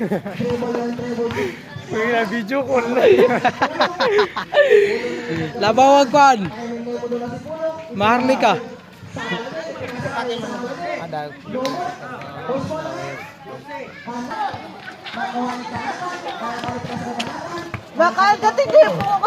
and 58 seconds. Treble yan, treble. Kuya, video call na Labawag pan. Na. Maharlika. Boss mo na. Makuha ni Kahatan. Kakabalik ka sa Kahatan. Nakagating din po ako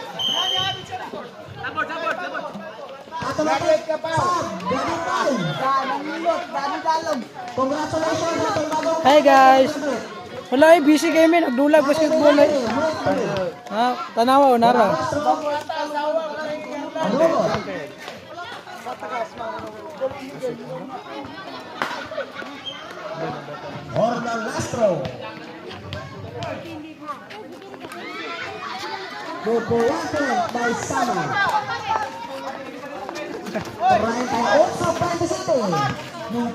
Graduate ka pa. Graduate tayo. Danang nilot, dani dalog. Congratulations sa bagong Hi guys. Wala eh, busy men. Nagdulag basketball eh. Ha? Tanawa o nara. Ano? Hornal Lastro. Good for one by Sama. Trying ay also. Nung